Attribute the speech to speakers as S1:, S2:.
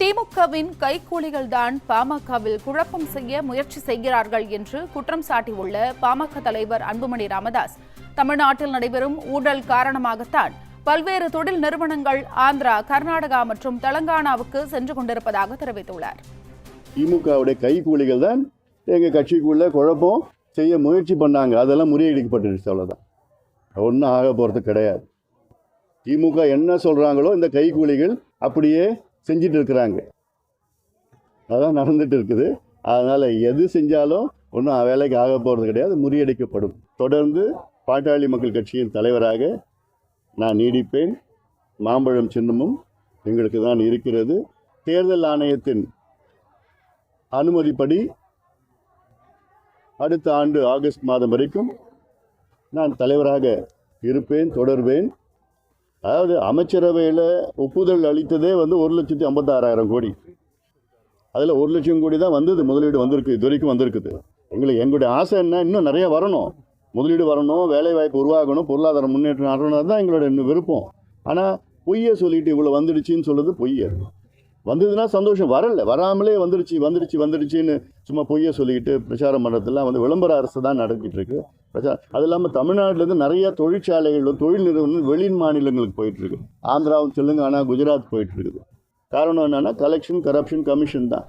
S1: திமுகவின் கைக்கூலிகள் தான் பாமகவில் குழப்பம் செய்ய முயற்சி செய்கிறார்கள் என்று குற்றம் சாட்டியுள்ள பாமக தலைவர் அன்புமணி ராமதாஸ். தமிழ்நாட்டில் நடைபெறும் ஊழல் காரணமாகத்தான் பல்வேறு தொழில் நிறுவனங்கள் ஆந்திரா கர்நாடகா மற்றும் தெலங்கானாவுக்கு சென்று கொண்டிருப்பதாக தெரிவித்துள்ளார்.
S2: திமுகவுடைய கைக்கூலிகள் தான் எங்கள் கட்சிக்குள்ளே குழப்பம் செய்ய முயற்சி பண்ணாங்க. அதெல்லாம் முறியடிக்கப்பட்டுருச்சு அவ்வளோதான் ஒன்றும் ஆக போகிறது கிடையாது. திமுக என்ன சொல்கிறாங்களோ இந்த கைக்கூலிகள் அப்படியே செஞ்சிட்டு இருக்கிறாங்க அதான் நடந்துட்டு இருக்குது அதனால் எது செஞ்சாலும் ஒன்றும் வேலைக்கு ஆக போகிறது கிடையாது முறியடிக்கப்படும். தொடர்ந்து பாட்டாளி மக்கள் கட்சியின் தலைவராக நான் நீடிப்பேன். மாம்பழம் சின்னமும் எங்களுக்கு தான் இருக்கிறது. தேர்தல் ஆணையத்தின் அனுமதிப்படி அடுத்த ஆண்டு ஆகஸ்ட் மாதம் வரைக்கும் நான் தலைவராக இருப்பேன் தொடர்வேன். அதாவது அமைச்சரவையில் ஒப்புதல் அளித்ததே வந்து ஒரு லட்சத்தி ஐம்பத்தாறாயிரம் கோடி. அதில் ஒரு லட்சம் கோடி தான் வந்தது முதலீடு வந்திருக்கு இது வரைக்கும் வந்திருக்குது. எங்களுக்கு எங்களுடைய ஆசை என்ன? இன்னும் நிறைய வரணும். முதலீடு வரணும் வேலைவாய்ப்பு உருவாகணும் பொருளாதார முன்னேற்றம் நடணும் தான் எங்களோட இன்னும் விருப்பம். ஆனால் பொய்யை சொல்லிட்டு இவ்வளோ வந்துடுச்சின்னு சொல்லுறது பொய்யே வந்ததுன்னா சந்தோஷம். வரல. வராமலே வந்துடுச்சு வந்துடுச்சு வந்துடுச்சின்னு சும்மா பொய்யை சொல்லிக்கிட்டு பிரச்சாரம் பண்ணுறதுலாம் வந்து விளம்பர அரசு தான் நடத்திட்டு இருக்கு பிரச்சாரம் அது இல்லாமல் தமிழ்நாட்டிலேருந்து நிறையா தொழிற்சாலைகள் தொழில் நிறுவனம் வெளி மாநிலங்களுக்கு போயிட்டுருக்கு. ஆந்திராவும் தெலுங்கானா குஜராத் போயிட்டுருக்குது. காரணம் என்னென்னா கலெக்ஷன் கரப்ஷன் கமிஷன் தான்.